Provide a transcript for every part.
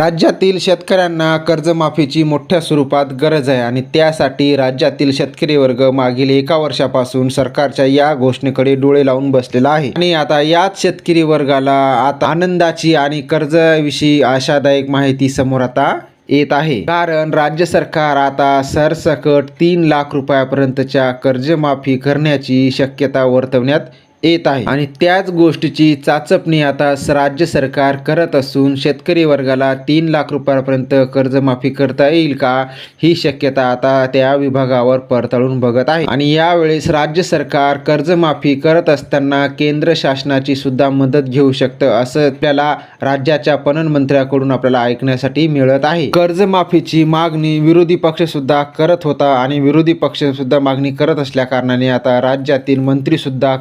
राज्यातील शेतकऱ्यांना कर्जमाफीची मोठ्या स्वरूपात गरज आहे आणि त्यासाठी राज्यातील शेतकरी वर्ग मागील एका वर्षापासून सरकारच्या या घोषणेकडे डोळे लावून बसलेला आहे. आणि आता याच शेतकरी वर्गाला आता आनंदाची आणि कर्जाविषयी आशादायक माहिती समोर आता येत आहे. कारण राज्य सरकार आता सरसकट तीन लाख रुपयापर्यंतच्या कर्जमाफी करण्याची शक्यता वर्तवण्यात येत आहे. आणि त्याच गोष्टीची चाचपणी आता राज्य सरकार करत असून शेतकरी वर्गाला तीन लाख रुपयापर्यंत कर्जमाफी करता येईल का? ही शक्यता आता त्या विभागावर पडताळून बघत आहे. आणि यावेळेस राज्य सरकार कर्जमाफी करत असताना केंद्र शासनाची सुद्धा मदत घेऊ शकतं असं आपल्याला राज्याच्या पणन मंत्र्याकडून आपल्याला ऐकण्यासाठी मिळत आहे. कर्जमाफीची मागणी विरोधी पक्ष सुद्धा करत होता आणि विरोधी पक्ष सुद्धा मागणी करत असल्या कारणाने आता राज्यातील मंत्री सुद्धा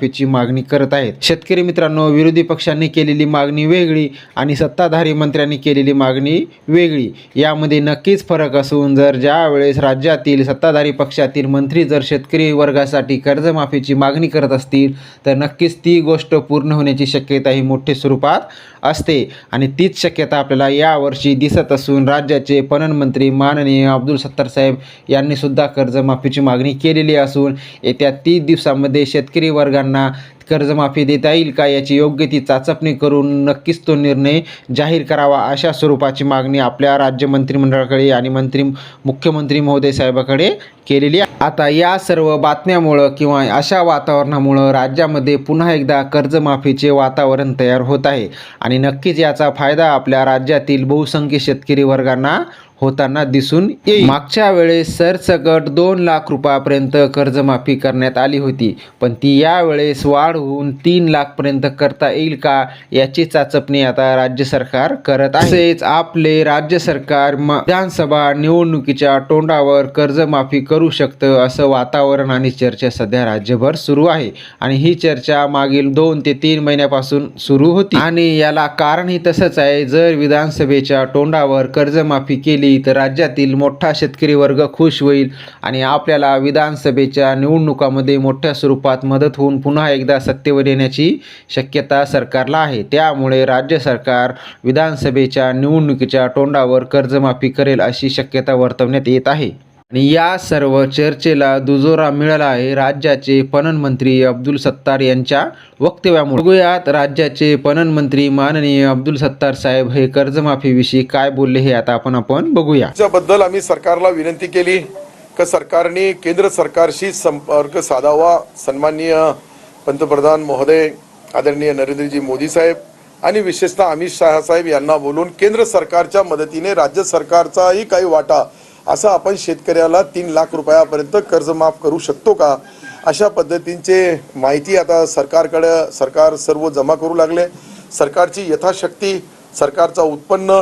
माफीची मागणी करत आहेत. शेतकरी मित्रांनो विरोधी पक्षांनी केलेली मागणी वेगळी आणि सत्ताधारी मंत्र्यांनी केलेली मागणी वेगळी. यामध्ये नक्कीच फरक असून जर ज्यावेळेस राज्यातील सत्ताधारी पक्षातील मंत्री जर शेतकरी वर्गासाठी कर्जमाफीची मागणी करत असतील तर नक्कीच ती गोष्ट पूर्ण होण्याची शक्यता ही मोठ्या स्वरूपात असते. आणि तीच शक्यता आपल्याला यावर्षी दिसत असून राज्याचे पणन मंत्री माननीय अब्दुल सत्तार साहेब यांनीसुद्धा कर्जमाफीची मागणी केलेली असून येत्या तीस दिवसामध्ये शेतकरी शेतकऱ्यांना कर्जमाफी देता येईल का याची योग्य ती चाचपणी करून नक्कीच तो निर्णय जाहीर करावा अशा स्वरूपाची मागणी आपल्या राज्य मंत्रिमंडळाकडे आणि मंत्री मुख्यमंत्री महोदय साहेबाकडे केलेली आहे. आता या सर्व बातम्यामुळं किंवा अशा वातावरणामुळं राज्यामध्ये पुन्हा एकदा कर्जमाफीचे वातावरण तयार होत आहे. आणि नक्कीच याचा फायदा आपल्या राज्यातील बहुसंख्य शेतकरी वर्गांना होताना दिसून येईल. मागच्या वेळेस सरसकट दोन लाख रुपयापर्यंत कर्जमाफी करण्यात आली होती. पण ती यावेळेस वाढ होऊन तीन लाखपर्यंत करता येईल का याची चाचपणी आता राज्य सरकार करत आहे. तसेच आपले राज्य सरकार म- विधानसभा निवडणुकीच्या तोंडावर कर्जमाफी करू शकतं असं वातावरण आणि चर्चा सध्या राज्यभर सुरू आहे. आणि ही चर्चा मागील दोन ते तीन महिन्यापासून सुरू होती. आणि याला कारणही तसंच आहे. जर विधानसभेच्या तोंडावर कर्जमाफी केली तर राज्यातील मोठा शेतकरी वर्ग खुश होईल आणि आपल्याला विधानसभेच्या निवडणुकामध्ये मोठ्या स्वरूपात मदत होऊन पुन्हा एकदा सत्तेवर येण्याची शक्यता सरकारला आहे. त्यामुळे राज्य सरकार विधानसभेच्या निवडणुकीच्या तोंडावर कर्जमाफी करेल अशी शक्यता वर्तवण्यात येत आहे. आणि या सर्व चर्चेला दुजोरा मिळाला आहे. राज्याचे पणन मंत्री अब्दुल सत्तार यांच्या वक्तव्यामुळे. बघूयात राज्याचे पणन मंत्री माननीय अब्दुल सत्तार साहेब हे कर्जमाफीविषयी काय बोलले हे आता आपण आपण बघूया. त्याबद्दल आम्ही सरकारला विनंती केली का सरकारने केंद्र सरकारशी संपर्क साधावा. सन्माननीय पंतप्रधान महोदय आदरणीय नरेंद्रजी मोदी साहेब आणि विशेषतः अमित शहा साहेब यांना बोलून केंद्र सरकारच्या मदतीने राज्य सरकारचाही काही वाटा असं आपण शेतकऱ्याला तीन लाख रुपयापर्यंत कर्ज माफ करू शकतो का? अशा पद्धतींचे माहिती आता सरकारकडं सरकार सर्व जमा करू लागले. सरकारची यथाशक्ती सरकारचा उत्पन्न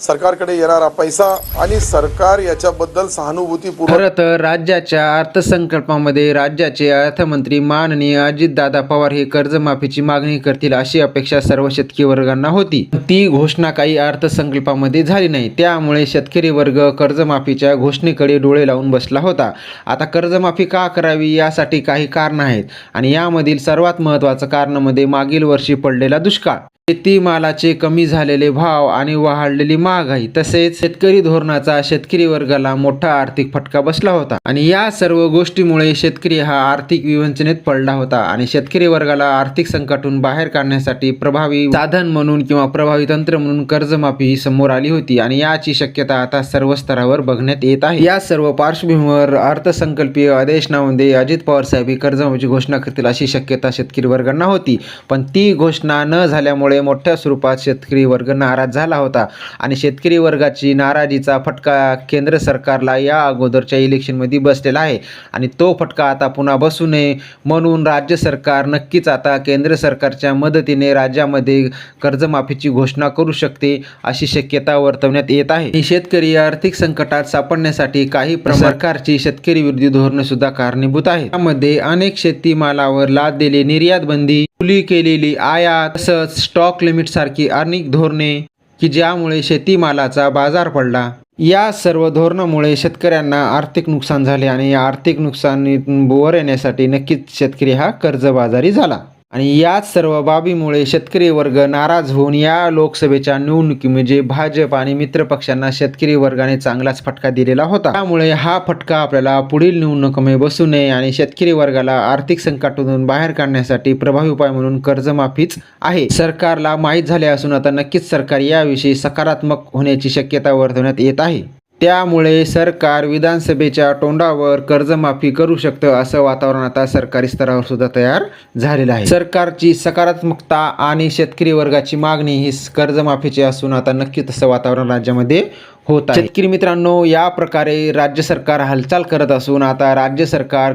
सरकारकडे येणारा पैसा आणि सरकार याच्याबद्दल सहानुभूतीपूर्वक खरं तर राज्याच्या अर्थसंकल्पामध्ये राज्याचे अर्थमंत्री माननीय अजितदादा पवार हे कर्जमाफीची मागणी करतील अशी अपेक्षा सर्व शेतकरी वर्गांना होती. ती घोषणा काही अर्थसंकल्पामध्ये झाली नाही. त्यामुळे शेतकरी वर्ग कर्जमाफीच्या घोषणेकडे डोळे लावून बसला होता. आता कर्जमाफी का करावी यासाठी काही कारण आहेत आणि यामधील सर्वात महत्त्वाचं कारणामध्ये मागील वर्षी पडलेला दुष्काळ. शेतीमालाचे कमी झालेले भाव आणि वाढलेली महागाई तसेच शेतकरी धोरणाचा शेतकरी वर्गाला मोठा आर्थिक फटका बसला होता. आणि या सर्व गोष्टीमुळे शेतकरी हा आर्थिक विवंचनेत पडला होता आणि शेतकरी वर्गाला आर्थिक संकटातून बाहेर काढण्यासाठी प्रभावी साधन म्हणून किंवा प्रभावी तंत्र म्हणून कर्जमाफी ही समोर आली होती आणि याची शक्यता आता सर्व स्तरावर बघण्यात येत आहे. या सर्व पार्श्वभूमीवर अर्थसंकल्पीय आदेशनामध्ये अजित पवार साहेब ही कर्जमाफीची घोषणा करतील अशी शक्यता शेतकरी वर्गांना होती. पण ती घोषणा न झाल्यामुळे मोठ्या स्वरूपात शेतकरी वर्ग नाराज झाला होता. आणि शेतकरी वर्गाची नाराजीचा फटका केंद्र सरकारला या अगोदरच्या इलेक्शनमध्ये बसलेला आहे. आणि तो फटका आता पुन्हा बसू नये म्हणून राज्य सरकार नक्कीच आता केंद्र सरकारच्या मदतीने राज्यामध्ये कर्जमाफीची घोषणा करू शकते अशी शक्यता वर्तवण्यात येत आहे. शेतकरी आर्थिक संकटात सापडण्यासाठी काही सरकारची शेतकरी विरोधी धोरणे सुद्धा कारणीभूत आहेत. त्यामध्ये अनेक शेतीमालावर लाद दिली निर्यात बंदी खुली केलेली आयात तसंच स्टॉक लिमिट सारखी अनेक धोरणे की ज्यामुळे शेतीमालाचा बाजार पडला. या सर्व धोरणामुळे शेतकऱ्यांना आर्थिक नुकसान झाले आणि या आर्थिक नुकसानीतून वर येण्यासाठी नक्कीच शेतकरी हा कर्जबाजारी झाला. आणि याच सर्व बाबीमुळे शेतकरी वर्ग नाराज होऊन या लोकसभेच्या निवडणुकीमध्ये भाजप आणि मित्र पक्षांना शेतकरी वर्गाने चांगलाच फटका दिलेला होता. त्यामुळे हा फटका आपल्याला पुढील निवडणुकीमध्ये बसू नये आणि शेतकरी वर्गाला आर्थिक संकटातून बाहेर काढण्यासाठी प्रभावी उपाय म्हणून कर्जमाफीच आहे. सरकारला माहीत झाले असून आता नक्कीच सरकार याविषयी सकारात्मक होण्याची शक्यता वर्तवण्यात येत आहे. त्यामुळे सरकार विधानसभेच्या तोंडावर कर्जमाफी करू शकतं असं वातावरण आता सरकारी स्तरावर सुद्धा तयार झालेलं आहे. सरकारची सकारात्मकता आणि शेतकरी वर्गाची मागणी ही कर्जमाफीची असून आता नक्की तसं वातावरण राज्यामध्ये होत आहे. शेतकरी मित्रांनो या प्रकारे राज्य सरकार हालचाल करत असून आता राज्य सरकार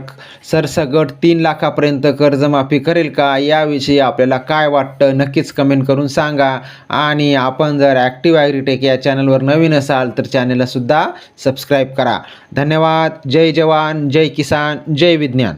सरसगट तीन लाखापर्यंत कर्जमाफी करेल का याविषयी आपल्याला काय वाटतं नक्कीच कमेंट करून सांगा. आणि आपण जर ॲक्टिव्ह ॲग्रीटेक या चॅनलवर नवीन असाल तर चॅनलला सुद्धा सबस्क्राईब करा. धन्यवाद. जय जवान जय किसान जय विज्ञान.